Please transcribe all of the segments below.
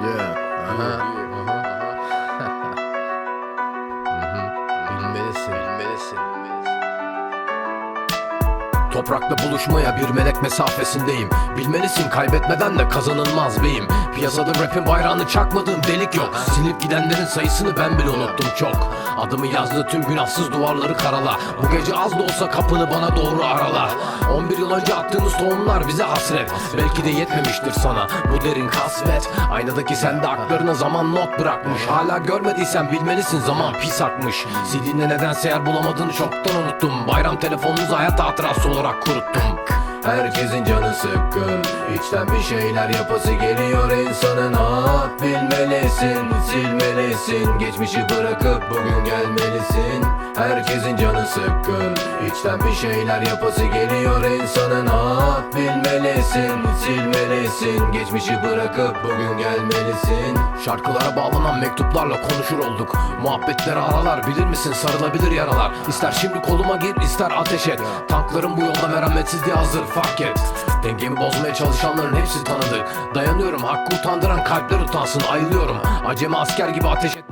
Yeah. Aha. Bilmelisin, bilmelisin. Toprakla buluşmaya bir melek mesafesindeyim Bilmelisin kaybetmeden de kazanılmaz beyim Piyasada rapin bayrağını çakmadığım delik yok. Silip gidenlerin sayısını ben bile unuttum çok. Adımı yazdı tüm günahsız duvarları karala. Bu gece az da olsa kapını bana doğru arala. 11 yıl önce attığınız tohumlar bize hasret. Belki de yetmemiştir sana bu derin kasvet. Aynadaki sende aklarına zaman not bırakmış. Hala görmediysen bilmelisin zaman pis akmış CD'nde nedense yer bulamadığını çoktan unuttum. Bayram telefonunuzu hayat hatırası olarak kuruttum Herkesin canı sıkkın. İçten bir şeyler yapası geliyor insanın. Ah Bilmelisin, silmelisin Geçmişi bırakıp bugün gelmelisin. Herkesin canı sıkkın. İçten bir şeyler yapası geliyor insanın ah Bilmelisin, silmelisin. Geçmişi bırakıp bugün gelmelisin. Şarkılara bağlanan mektuplarla konuşur olduk. Muhabbetleri aralar bilir misin? Sarılabilir yaralar. İster şimdi koluma gir ister ateş et. Tankların bu yolda merhametsizliğe hazır fark et. Dengemi bozmaya çalışanların hepsi tanıdık. Dayanıyorum hakkı utandıran kalpler utansın ayılıyorum. Acemi asker gibi ateş etmeye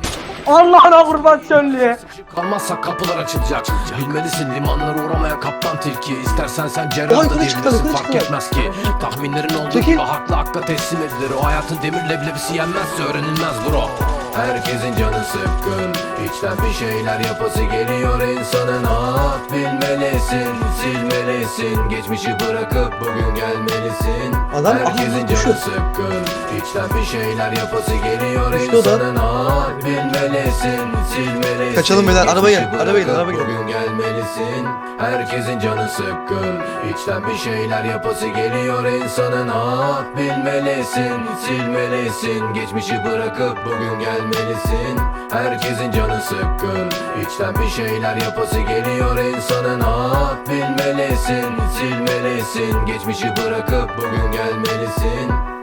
Allah'ına kurban söyleye. Kalmazsa kapılar açılacak. Bilmelisin limanlara uğramayan kaptan tilki İstersen sen cerrah da diyebilirsin fark çıktı. etmez ki. Tahminlerin olduğu Çekil. gibi haklı hakka teslim edilir. O hayatın demir leblebisi yenmezse öğrenilmez bro. Herkesin canı sıkkın. İçten bir şeyler yapası geliyor insanın. Ah Bilmelisin, silmelisin. Geçmişi bırakıp bugün gelmelisin. Adam Herkesin canı sıkkın. İçten bir şeyler yapası geliyor insanın. Ah Bilmelisin, silmelisin. Kaçalım beyler, bırakıp arabaya gel. Bugün gelmelisin. Herkesin canı sıkkın. İçten bir şeyler yapası geliyor insanın. Ah Bilmelisin, silmelisin. Geçmişi bırakıp bugün gelmelisin. Herkesin canı sıkkın. İçten bir şeyler yapası geliyor insanın. Ah Bilmelisin, silmelisin. Geçmişi bırakıp bugün gelmelisin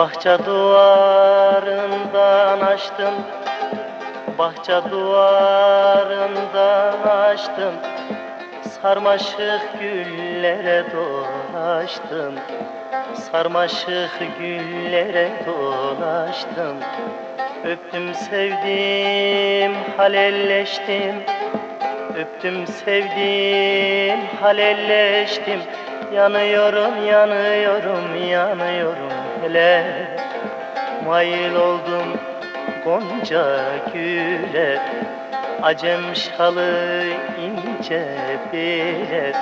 Bahçe duvarından açtım. Bahçe duvarından açtım. Sarmaşık güllere dolaştım. Sarmaşık güllere dolaştım. Öptüm sevdim halelleştim. Öptüm sevdim halelleştim Yanıyorum yanıyorum yanıyorum. Hele Mail oldum gonca güle Acem şalı ince bile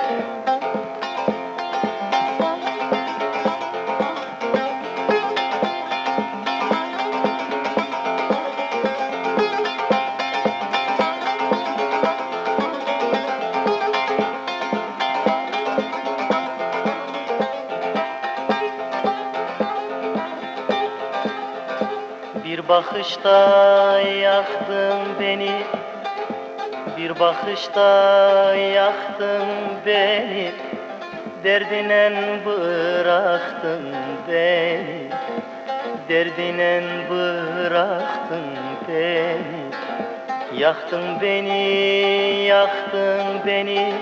Bir bakışta yaktın beni. Bir bakışta yaktın beni. Derdinen bıraktın beni. Derdinen bıraktın beni. Yaktın beni, yaktın beni